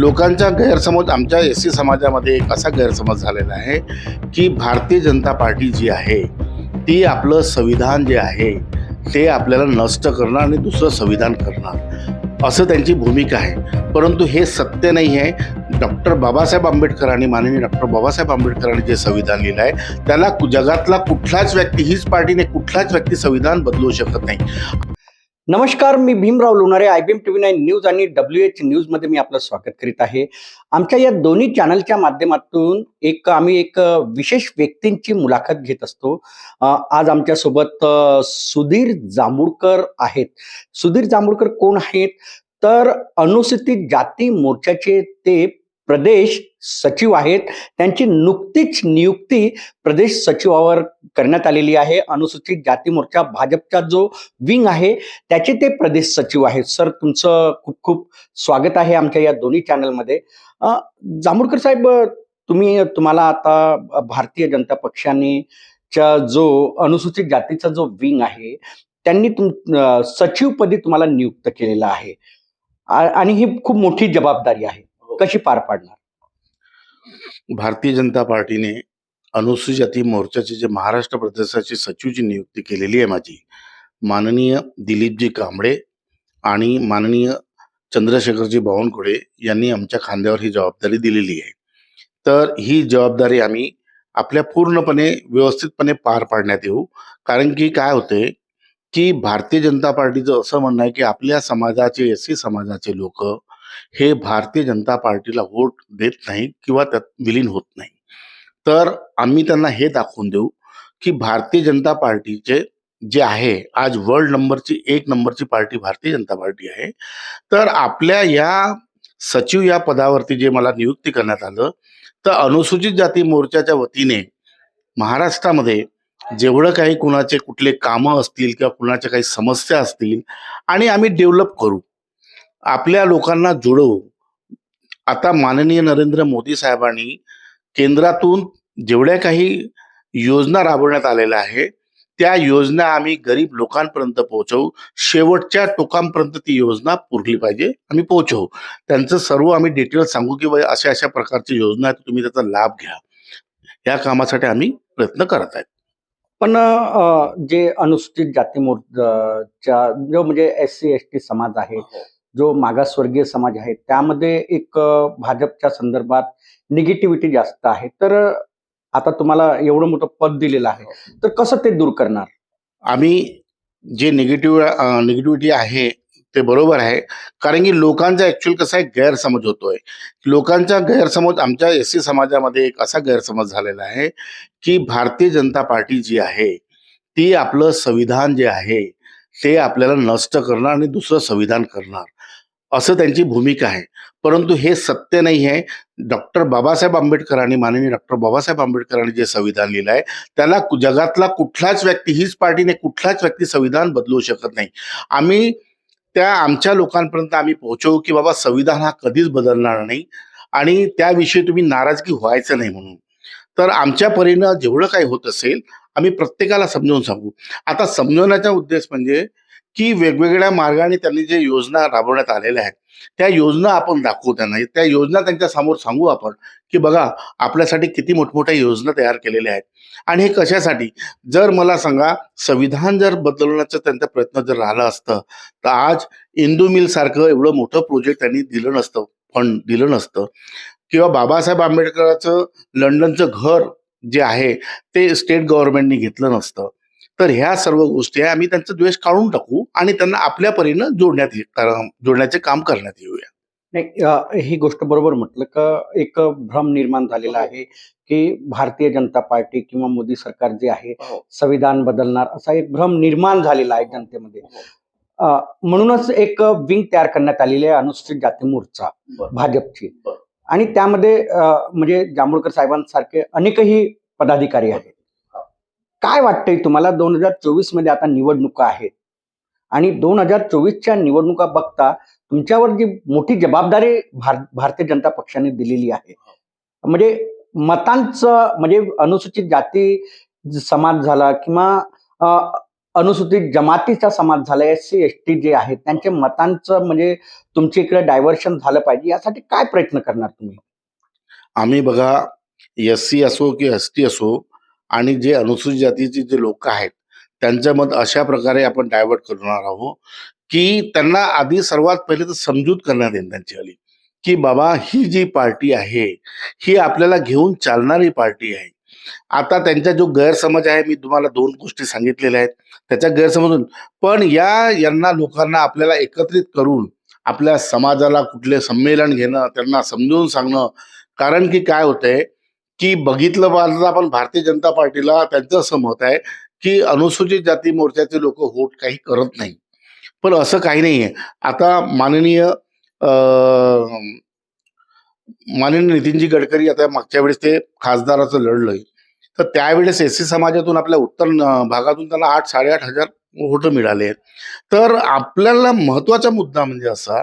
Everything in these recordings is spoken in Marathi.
लोकांचा गैरसमज आमच्या एस सी समाजामध्ये एक असा गैरसमज झालेला आहे की भारतीय जनता पार्टी जी आहे ती आपलं संविधान जे आहे ते आपल्याला नष्ट करणार आणि दुसरं संविधान करणार. असं त्यांची भूमिका आहे. परंतु हे सत्य नाही आहे. डॉक्टर बाबासाहेब आंबेडकरांनी माननीय डॉक्टर बाबासाहेब आंबेडकरांनी जे संविधान लिहिलं आहे त्याला जगातला कुठलाच व्यक्ती हीच पार्टीने कुठलाच व्यक्ती संविधान बदलू शकत नाही. नमस्कार मी Bhimrao Lonare I B M T V nine news आणि डब्ल्यू एच न्यूजमध्ये मी आपलं स्वागत करीत आहे. आमच्या या दोन्ही चॅनलच्या माध्यमातून एक आम्ही एक विशेष व्यक्तींची मुलाखत घेत असतो. आज आमच्यासोबत सुधीर जांभूळकर आहेत. सुधीर जांभूळकर कोण आहेत? तर अनुसूचित जाती मोर्चाचे ते प्रदेश सचिव आहेत. त्यांची नुकतीच नियुक्ती प्रदेश सचिवावर करण्यात आलेली आहे. अनुसूचित जाती मोर्चा भाजपचा जो विंग आहे त्याचे ते प्रदेश सचिव आहेत. सर तुमचं खूप खूप स्वागत आहे आमच्या या दोन्ही चॅनलमध्ये. जांभूळकर साहेब तुम्ही तुम्हाला आता भारतीय जनता पक्षाने च्या जो अनुसूचित जातीचा जो विंग आहे त्यांनी तुम सचिवपदी तुम्हाला नियुक्त केलेलं आहे. आणि ही खूप मोठी जबाबदारी आहे. कशी पार पाडणार? भारतीय जनता पार्टीने अनुसूचित जाती मोर्चाचे जे महाराष्ट्र प्रदेशाची सचिवची नियुक्ती केलेली आहे माझी माननीय दिलीपजी कांबळे आणि माननीय चंद्रशेखरजी बावनकुळे यांनी आमच्या खांद्यावर ही जबाबदारी दिलेली आहे. तर ही जबाबदारी आम्ही आपल्या पूर्णपणे व्यवस्थितपणे पार पाडण्यात येऊ. कारण की काय होते की भारतीय जनता पार्टीचं असं म्हणणं आहे की आपल्या समाजाचे एस सी समाजाचे लोक हे भारतीय जनता पार्टीला वोट देत नाही किंवा त्यात विलीन होत नाही. तर आम्ही त्यांना हे दाखवून देऊ की भारतीय जनता पार्टीचे जे आहे आज वर्ल्ड नंबरची एक नंबरची पार्टी भारतीय जनता पार्टी आहे. तर आपल्या या सचिव या पदावरती जे मला नियुक्ती करण्यात आलं तर अनुसूचित जाती मोर्चाच्या वतीने महाराष्ट्रामध्ये जेवढं काही कुणाचे कुठले कामं असतील किंवा कुणाच्या काही समस्या असतील आणि आम्ही डेव्हलप करू. आपल्या लोकांना जुळवू. आता माननीय नरेंद्र मोदी साहेबांनी केंद्रातून जेवढ्या काही योजना राबवण्यात आलेल्या आहे त्या योजना आम्ही गरीब लोकांपर्यंत पोहोचवू. शेवटच्या टोकांपर्यंत ती योजना पुरली पाहिजे आम्ही पोहोचवू. त्यांचं सर्व आम्ही डिटेल सांगू की बा अशा अशा प्रकारची योजना आहेत तुम्ही त्याचा लाभ घ्या. या कामासाठी आम्ही प्रयत्न करत आहेत. पण जे अनुसूचित जाती मोर्चाच्या जो म्हणजे एस सी एस टी समाज आहे जो मागासवर्गीय समाज आहे त्यामध्ये एक भाजपच्या संदर्भात निगेटिव्हिटी जास्त आहे. तर आता तुम्हाला एवढं मोठं पद दिलेलं आहे. तर कसं ते दूर करणार? आम्ही जे निगेटिव्ह निगेटिव्हिटी आहे ते बरोबर आहे. कारण की लोकांचा ऍक्च्युअल कसा आहे गैरसमज होतोय. लोकांचा गैरसमज आमच्या एस सी समाजामध्ये एक असा गैरसमज झालेला आहे की भारतीय जनता पार्टी जी आहे ती आपलं संविधान जे आहे ते आपल्याला नष्ट करणार आणि दुसरं संविधान करणार. असं त्यांची भूमिका आहे. परंतु हे सत्य नाही आहे. डॉक्टर बाबासाहेब आंबेडकरांनी माननीय डॉक्टर बाबासाहेब आंबेडकरांनी जे संविधान लिहिलं आहे त्याला जगातला कुठलाच व्यक्ती हीच पार्टीने कुठलाच व्यक्ती संविधान बदलू शकत नाही. आम्ही त्या आमच्या लोकांपर्यंत आम्ही पोहोचवू की बाबा संविधान हा कधीच बदलणार नाही आणि त्याविषयी तुम्ही नाराजगी व्हायचं नाही म्हणून. तर आमच्या परीनं जेवढं काही होत असेल आम्ही प्रत्येकाला समजावून सांगू. आता समजवण्याचा उद्देश म्हणजे की वेगवेगळ्या मार्गाने त्यांनी जे योजना राबवण्यात आलेल्या आहेत त्या योजना आपण दाखवू त्यांना. त्या योजना त्यांच्यासमोर सांगू आपण की बघा आपल्यासाठी किती मोठमोठ्या योजना तयार केलेल्या आहेत. आणि हे कशासाठी? जर मला सांगा संविधान जर बदलवण्याचा त्यांचा प्रयत्न जर राहिला असतं तर आज इंदू मिल सारखं एवढं मोठं प्रोजेक्ट त्यांनी दिलं नसतं फंड दिलं नसतं. किंवा बाबासाहेब आंबेडकरांचं लंडनचं घर जे आहे ते स्टेट गव्हर्नमेंटने घेतलं नसतं. तर ह्या सर्व गोष्टी आहे आम्ही त्यांचा द्वेष काढून टाकू आणि त्यांना आपल्या परीनं जोडण्यात जोडण्याचे काम करण्यात येऊया. नाही ही गोष्ट बरोबर म्हटलं का एक भ्रम निर्माण झालेला आहे की भारतीय जनता पार्टी किंवा मोदी सरकार जे आहे संविधान बदलणार असा एक भ्रम निर्माण झालेला आहे जनतेमध्ये. अ, म्हणूनच एक विंग तयार करण्यात आलेली आहे अनुसूचित जाती मोर्चा भाजपची. आणि त्यामध्ये म्हणजे जांभूळकर साहेबांसारखे अनेकही पदाधिकारी आहेत. काय वाटतंय तुम्हाला दोन हजार चोवीसमध्ये आता निवडणुका आहेत? आणि दोन हजार चोवीसच्या निवडणुका बघता तुमच्यावर जी मोठी जबाबदारी भार भारतीय जनता पक्षाने दिलेली आहे म्हणजे मतांचं म्हणजे अनुसूचित जाती समाज झाला किंवा अनुसूचित जमातीचा समाज झाला एस सी एस टी जे आहेत त्यांचे मतांचं म्हणजे तुमच्या इकडे डायव्हर्शन झालं पाहिजे यासाठी काय प्रयत्न करणार तुम्ही? आम्ही बघा एस सी असो की एस टी असो आणि जे अनुसूचित जातीचे जे लोक आहेत त्यांचं मत अशा प्रकारे आपण डायव्हर्ट करणार आहोत की त्यांना आधी सर्वात पहिले तर समजूत करण्यात येईल त्यांची आली की बाबा ही जी पार्टी आहे ही आपल्याला घेऊन चालणारी पार्टी आहे. आता त्यांचा जो गैरसमज आहे मी तुम्हाला दोन गोष्टी सांगितलेल्या आहेत त्याच्या गैरसमजून पण या यांना लोकांना आपल्याला एकत्रित करून आपल्या समाजाला कुठले संमेलन घेणं त्यांना समजून सांगणं कारण की काय होतंय की बघितलं पाहिलं आपण भारतीय जनता पार्टीला त्यांचं असं मत आहे की अनुसूचित जाती मोर्चाचे लोक होट काही करत नाही. पण असं काही नाही आहे आता माननीय माननीय नितीनजी गडकरी आता मागच्या वेळेस ते खासदाराचं लढलंय. तर त्यावेळेस एस सी समाजातून आपल्या उत्तर भागातून त्यांना आठ साडेआठ हजार वोटं मिळाले. तर आपल्याला महत्त्वाचा मुद्दा म्हणजे असा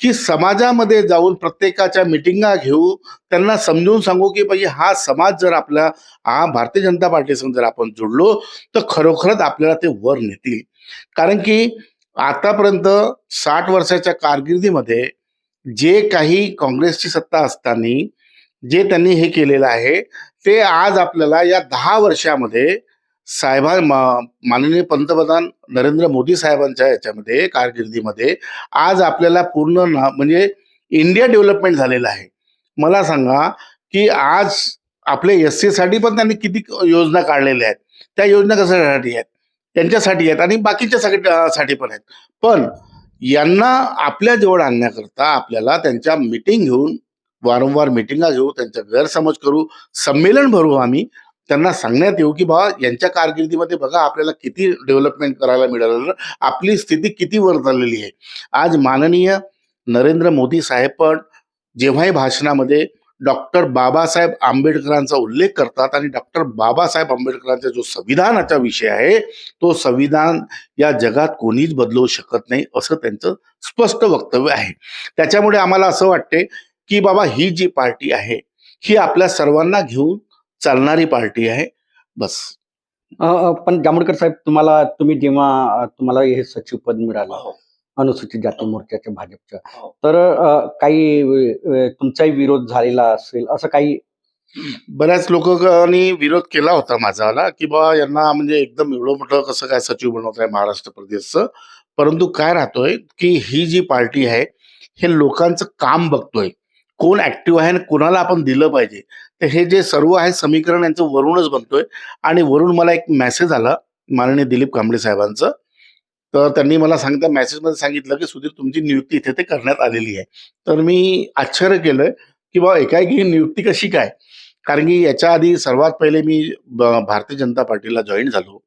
की समाजामध्ये जाऊन प्रत्येकाच्या मिटिंगा घेऊ त्यांना समजून सांगू की पाहिजे हा समाज जर आपला हा भारतीय जनता पार्टीसंग जर आपण जोडलो तर खरोखरच आपल्याला ते वर नेतील. कारण की आतापर्यंत साठ वर्षाच्या कारकिर्दीमध्ये जे काही काँग्रेसची सत्ता असताना जे त्यांनी हे केलेलं आहे ते आज आपल्याला या दहा वर्षामध्ये साहेबा मा- माननीय पंतप्रधान नरेंद्र मोदी साहेबांच्या याच्यामध्ये कारकिर्दीमध्ये आज आपल्याला पूर्ण ना- म्हणजे इंडिया डेव्हलपमेंट झालेलं आहे. मला सांगा की आज आपल्या एस सीसाठी पण त्यांनी किती योजना काढलेल्या आहेत. त्या योजना कशासाठी आहेत? त्यांच्यासाठी आहेत आणि बाकीच्या साठी साठी पण आहेत. पण यांना आपल्या जवळ आणण्याकरता आपल्याला त्यांच्या मिटिंग घेऊन वारंवार मिटिंगा घेऊ त्यांचा गैरसमज करू संमेलन भरू आम्ही. त्यांना सांगण्यात येऊ की बाबा यांच्या कारकिर्दीमध्ये बघा आपल्याला किती डेव्हलपमेंट करायला मिळालं आपली स्थिती किती वर चाललेली आहे. आज माननीय नरेंद्र मोदी साहेब पण जेव्हाही भाषणामध्ये डॉक्टर बाबासाहेब आंबेडकरांचा उल्लेख करतात आणि डॉक्टर बाबासाहेब आंबेडकरांचा जो संविधानाचा विषय आहे तो संविधान या जगात कोणीच बदलवू शकत नाही असं त्यांचं स्पष्ट वक्तव्य आहे. त्याच्यामुळे आम्हाला असं वाटते की बाबा ही जी पार्टी आहे ही आपल्या सर्वांना घेऊन चालणारी पार्टी आहे. बस. पण जांभूळकर साहेब तुम्हाला तुम्ही जेव्हा तुम्हाला हे सचिव पद मिळालं अनुसूचित जाती मोर्चाच्या भाजपचं हो. तर काही तुमचाही विरोध झालेला असेल असं काही? बऱ्याच लोकांनी विरोध केला होता माझावाला की बा यांना म्हणजे एकदम एवढं मोठं कसं काय सचिव बनवत आहे महाराष्ट्र प्रदेशचं परंतु काय राहतोय की ही जी पार्टी आहे हे लोकांचं काम बघतोय. कोण ऍक्टिव्ह आहे आणि कोणाला आपण दिलं पाहिजे. तर हे जे सर्व आहे समीकरण यांचं वरूनच बनतोय. आणि वरून मला एक मेसेज आला माननीय दिलीप कांबळे साहेबांचं. तर त्यांनी मला सांगता मेसेजमध्ये सांगितलं की सुधीर तुमची नियुक्ती इथे ते करण्यात आलेली आहे. तर मी आश्चर्य केलंय की बाबा एकाएकी ही नियुक्ती कशी काय? कारण की याच्या आधी सर्वात पहिले मी भारतीय जनता पार्टीला जॉईन झालो.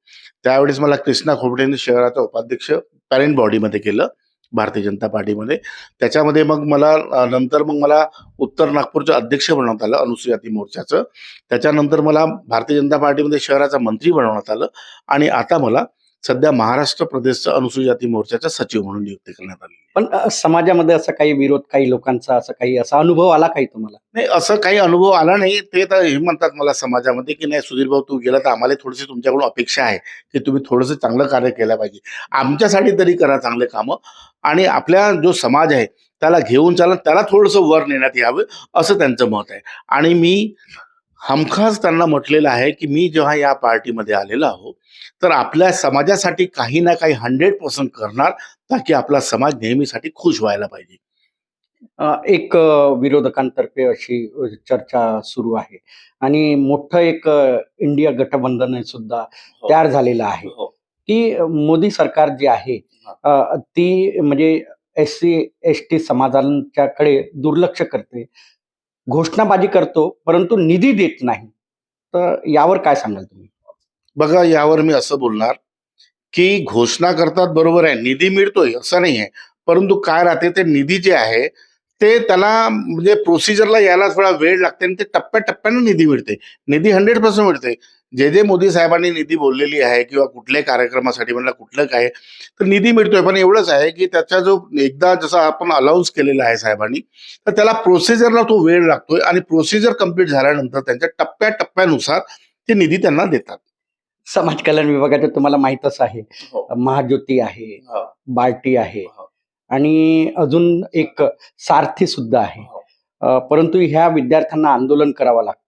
त्यावेळेस मला कृष्णा खोपडेंनी शहराचा उपाध्यक्ष पॅरेंट बॉडीमध्ये केलं. भारतीय जनता पार्टीमध्ये. त्याच्यामध्ये मग मला नंतर मग मला उत्तर नागपूरचं अध्यक्ष बनवण्यात आलं अनुसूयाती मोर्चाचं. त्याच्यानंतर मला भारतीय जनता पार्टीमध्ये शहराचा मंत्री बनवण्यात आलं आणि आता मला सध्या महाराष्ट्र प्रदेशचं अनुसूचित जाती मोर्चाचा सचिव म्हणून नियुक्ती करण्यात आली पण समाजामध्ये असं काही विरोध काही लोकांचा असं काही असा अनुभव आला काही तुम्हाला? नाही असं काही अनुभव आला नाही. ते तर हे म्हणतात मला समाजामध्ये की नाही सुधीर भाऊ तू गेला तर आम्हाला थोडीशी तुमच्याकडून अपेक्षा आहे की तुम्ही थोडंसं चांगलं कार्य केलं पाहिजे. आमच्यासाठी तरी करा चांगले कामं आणि आपल्या जो समाज आहे त्याला घेऊन चालत त्याला थोडंसं वर नेण्यात यावं असं त्यांचं मत आहे. आणि मी हमखास त्यांना म्हटलेलं आहे की मी जेव्हा या पार्टीमध्ये आलेलो आहो तर आपल्या समाजासाठी काही ना काही हंड्रेड पर्सेंट करणार ताकी आपला समाज नेहमीसाठी खुश व्हायला पाहिजे. एक विरोधकांतर्फे अशी चर्चा सुरू आहे. आणि मोठं एक इंडिया गठबंधन सुद्धा तयार झालेलं आहे. की मोदी सरकार जी आहे ती म्हणजे एस सी एस टी समाजांच्याकडे दुर्लक्ष करते. घोषणाबाजी करतो परंतु निधी देत नाही. तर यावर काय सांगाल तुम्ही? बघा यावर मी असं बोलणार की घोषणा करतात बरोबर आहे निधी मिळतोय असं नाही आहे परंतु काय राहते ते निधी जे आहे ते त्याला म्हणजे प्रोसिजरला यायला थोडा वेळ लागते आणि ते टप्प्याटप्प्यानं निधी मिळते. निधी हंड्रेड पर्सेंट मिळते. जे जे मोदी साहेबांनी निधी बोललेली आहे किंवा कुठल्याही कार्यक्रमासाठी म्हणलं कुठलं काय तर निधी मिळतोय पण एवढंच आहे की त्याचा जो एकदा जसा आपण अलाउन्स केलेला आहे साहेबांनी तर त्याला प्रोसिजरला तो वेळ लागतोय आणि प्रोसिजर कंप्लीट झाल्यानंतर त्यांच्या टप्प्याटप्प्यानुसार ते निधी त्यांना देतात समाज कल्याण विभागाचं तुम्हाला माहीतच आहे हो. महाज्योती आहे हो. बार्टी आहे हो. आणि अजून एक सारथी सुद्धा आहे परंतु ह्या विद्यार्थ्यांना आंदोलन करावं लागतं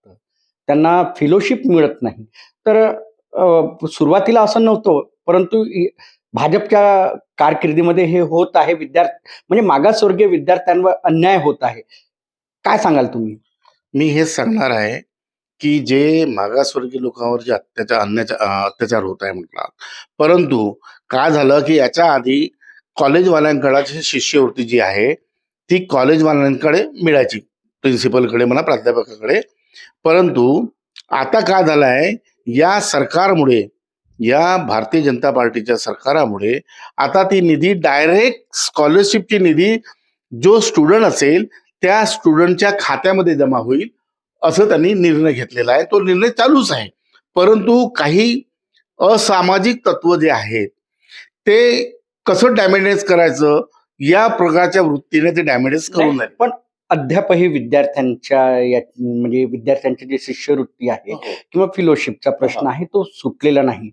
त्यांना फेलोशिप मिळत नाही. तर सुरुवातीला असं नव्हतं परंतु भाजपच्या कारकिर्दीमध्ये हे होत आहे विद्यार्थी म्हणजे मागासवर्गीय विद्यार्थ्यांवर अन्याय होत आहे. काय सांगाल तुम्ही? मी हेच सांगणार आहे की जे मागासवर्गीय लोकांवर जे अत्याचार अन्याचार अत्याचार होत आहे म्हटला परंतु काय झालं की याच्या आधी कॉलेजवाल्यांकडे शिष्यवृत्ती जी आहे ती कॉलेजवाल्यांकडे मिळायची. प्रिन्सिपलकडे म्हणा प्राध्यापकाकडे परंतु आता काय झालं आहे या सरकारमुळे या भारतीय जनता पार्टीच्या सरकारामुळे आता ती निधी डायरेक्ट स्कॉलरशिपची निधी जो स्टुडंट असेल त्या स्टुडंटच्या खात्यामध्ये जमा होईल असं त्यांनी निर्णय घेतलेला आहे. तो निर्णय चालूच आहे. परंतु काही असामाजिक तत्व जे आहेत ते कसं डॅमेज करायचं? या प्रकारच्या वृत्तीने ते डॅमेज करून नाही, पण अद्यापही विद्यार्थ्यांच्या या म्हणजे विद्यार्थ्यांची जी शिष्यवृत्ती आहे राहिले किंवा फिलोशिपचा प्रश्न आहे तो सुटलेला नाही.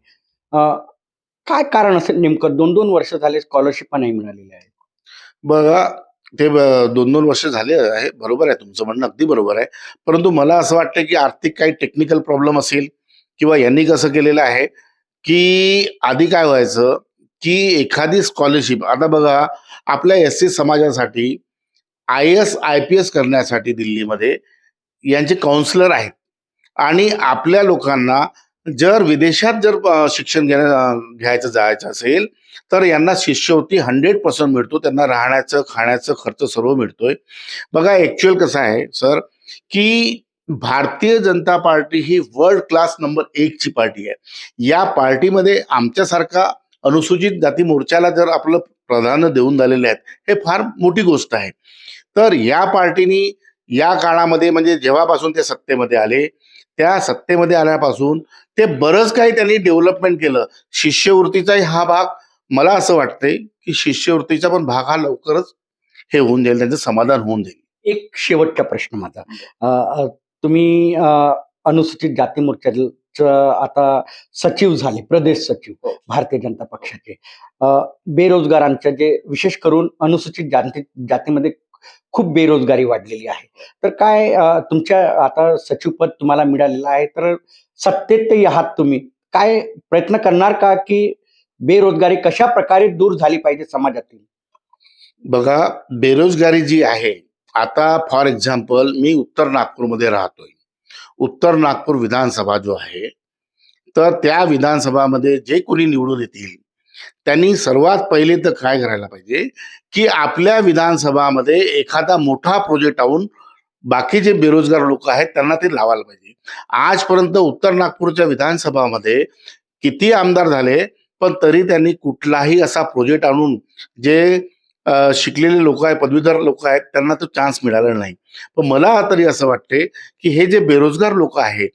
काय कारण असेल नेमकं? दोन दोन वर्ष झाले स्कॉलरशिप नाही मिळालेल्या आहेत बघा ते दोन दोन वर्ष झाले आहे बरोबर आहे तुमचं म्हणणं अगदी बरोबर आहे. परंतु मला असं वाटतं की आर्थिक काही टेक्निकल प्रॉब्लेम असेल किंवा यांनी कसं केलेलं आहे की आधी काय व्हायचं की एखादी स्कॉलरशिप आता बघा आपल्या एस सी समाजासाठी I S I P S करण्यासाठी दिल्लीमध्ये यांचे काउन्सिलर आहेत. आणि आपल्या लोकांना जर विदेशात जर शिक्षण घेण्या घ्यायचं जायचं असेल तर यांना शिष्यवृत्ती हंड्रेड पर्सेंट मिळतो. त्यांना राहण्याचं खाण्याचं खर्च सर्व मिळतोय. बघा ऍक्च्युअल कसं आहे सर की भारतीय जनता पार्टी ही वर्ल्ड क्लास नंबर एक ची पार्टी आहे. या पार्टीमध्ये आमच्यासारखा अनुसूचित जाती मोर्चाला जर आपलं प्राधान्य देऊन झालेले आहेत हे फार मोठी गोष्ट आहे. तर या पार्टीनी या काळामध्ये म्हणजे जेव्हापासून ते सत्तेमध्ये आले त्या सत्तेमध्ये आल्यापासून ते बरंच काही त्यांनी डेव्हलपमेंट केलं. शिष्यवृत्तीचाही हा भाग मला असं वाटतंय की शिष्यवृत्तीचा पण भाग हा लवकरच हे होऊन जाईल त्यांचं समाधान होऊन जाईल. एक शेवटचा प्रश्न माझा. तुम्ही अनुसूचित जाती मोर्चाचं आता सचिव झाले प्रदेश सचिव हो. भारतीय जनता पक्षाचे. अ, बेरोजगारांच्या जे विशेष करून अनुसूचित जाती जातीमध्ये खूप बेरोजगारी वाढलेली आहे. तर काय तुमच्या आता सचिवपद तुम्हाला मिळालेलं आहे तर सत्तेतही आहात तुम्ही. काय प्रयत्न करणार का की बेरोजगारी कशा प्रकारे दूर झाली पाहिजे समाजातील? बघा बेरोजगारी जी आहे आता फॉर एक्झाम्पल मी उत्तर नागपूरमध्ये राहतोय. उत्तर नागपूर विधानसभा जो आहे तर त्या विधानसभामध्ये जे कोणी निवडून येतील त्यांनी सर्वात पहिले तर काय करायला पाहिजे? की आपल्या विधानसभामध्ये एखादा मोठा प्रोजेक्ट आणून बाकी जे बेरोजगार लोक आहेत त्यांना ते लावायला पाहिजे. आजपर्यंत उत्तर नागपूरच्या विधानसभामध्ये किती आमदार झाले पण तरी त्यांनी कुठलाही असा प्रोजेक्ट आणून जे शिकलेले लोक आहेत पदवीधर लोक आहेत त्यांना तो चान्स मिळाला नाही. पण मला तरी असं वाटते की हे जे बेरोजगार लोक आहेत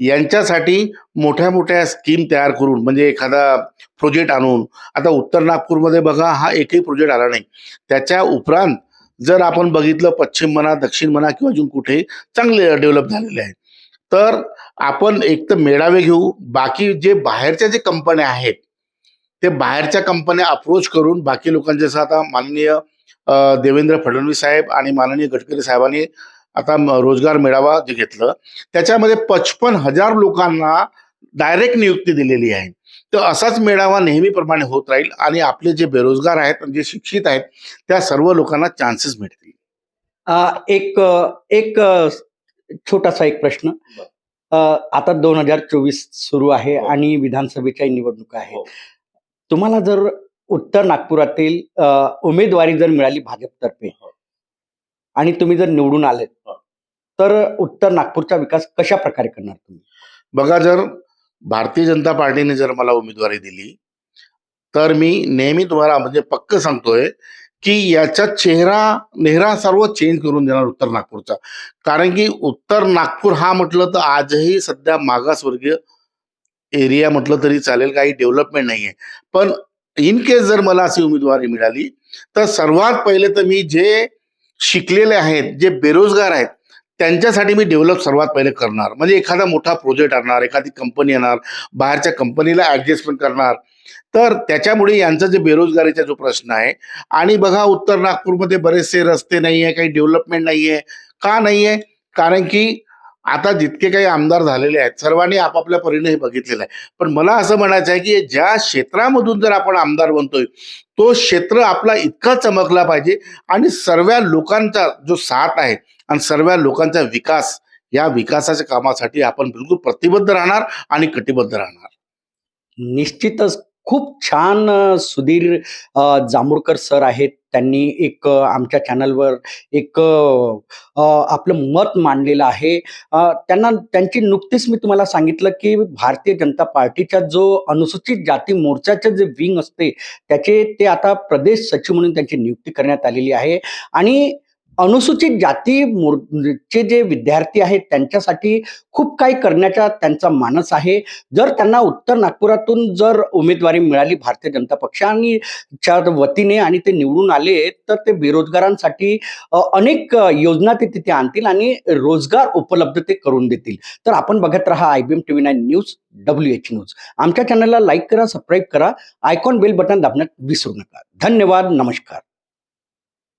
यांच्यासाठी मोठ्या मोठ्या स्कीम तयार करून म्हणजे एखादा प्रोजेक्ट आणून आता उत्तर नागपूरमध्ये बघा हा एकही प्रोजेक्ट आला नाही. त्याच्या उपरांत जर आपण बघितलं पश्चिम म्हणा दक्षिण म्हणा किंवा अजून कुठे चांगले डेव्हलप झालेले आहे तर आपण एक तर मेळावे घेऊ बाकी जे बाहेरच्या जे कंपन्या आहेत ते बाहेरच्या कंपन्या अप्रोच करून बाकी लोकांचे जसं आता माननीय देवेंद्र फडणवीस साहेब आणि माननीय गडकरी साहेबांनी आता रोजगार मेळावा जे घेतलं त्याच्यामध्ये पचपन हजार लोकांना डायरेक्ट नियुक्ती दिलेली आहे तर असाच मेळावा नेहमीप्रमाणे होत राहील आणि आपले जे बेरोजगार आहेत जे शिक्षित आहेत त्या सर्व लोकांना चान्सेस मिळतील एक एक छोटासा एक प्रश्न आता दोन हजार चोवीस सुरू आहे हो. आणि विधानसभेच्या निवडणुका आहेत हो. तुम्हाला जर उत्तर नागपुरातील उमेदवारी जर मिळाली भाजपतर्फे हो. आणि तुम्ही जर निवडून आले. तर उत्तर नागपूरचा विकास कशा प्रकारे करणार तुम्ही? बघा जर भारतीय जनता पार्टीने जर मला उमेदवारी दिली तर मी नेहमी तुम्हाला म्हणजे पक्क सांगतोय की याचा चेहरा नेहरा सर्व चेंज करून देणार उत्तर नागपूरचा. कारण की उत्तर नागपूर हा म्हटलं तर आजही सध्या मागासवर्गीय एरिया म्हटलं तरी चालेल काही डेव्हलपमेंट नाहीये. पण इन केस जर मला अशी उमेदवारी मिळाली तर सर्वात पहिले तर मी जे शिकलेले आहेत जे बेरोजगार आहेत त्यांच्यासाठी मी डेव्हलप सर्वात पहिले करणार. म्हणजे एखादा मोठा प्रोजेक्ट आणणार एखादी कंपनी येणार बाहेरच्या कंपनीला ॲडजस्टमेंट करणार. तर त्याच्यामुळे यांचा जे बेरोजगारीचा जो प्रश्न आहे आणि बघा उत्तर नागपूरमध्ये बरेचसे रस्ते नाही आहे काही डेव्हलपमेंट नाही आहे का नाही आहे कारण की आता जितके काही आमदार झालेले आहेत सर्वांनी आपापल्या परीने हे बघितलेलं आहे. पण मला असं म्हणायचं आहे की ज्या क्षेत्रामधून जर आपण आमदार बनतोय तो क्षेत्र आपला इतका चमकला पाहिजे आणि सर्व लोकांचा जो साथ आहे आणि सर्व लोकांचा विकास या विकासाच्या कामासाठी आपण बिलकुल प्रतिबद्ध राहणार आणि कटिबद्ध राहणार. निश्चितच खूप छान सुधीर जांभूळकर सर आहेत. त्यांनी एक आमच्या चॅनलवर एक आपलं मत मांडलेलं आहे. त्यांना त्यांची नुकतीच मी तुम्हाला सांगितलं की भारतीय जनता पार्टीच्या जो अनुसूचित जाती मोर्चाचे जे विंग असते त्याचे ते आता प्रदेश सचिव म्हणून त्यांची नियुक्ती करण्यात आलेली आहे. आणि अनुसूचित जाती मोर- चे जे विद्यार्थी आहेत त्यांच्यासाठी खूप काही करण्याचा त्यांचा मानस आहे. जर त्यांना उत्तर नागपुरातून जर उमेदवारी मिळाली भारतीय जनता पक्षाच्या वतीने आणि ते निवडून आले तर ते बेरोजगारांसाठी अनेक योजना ते तिथे आणतील आणि रोजगार उपलब्ध ते करून देतील. तर आपण बघत राहा I B M T V nine news W H news. आमच्या चॅनलला लाईक करा सबस्क्राईब करा. आयकॉन बेल बटन दाबण्यात विसरू नका. धन्यवाद नमस्कार.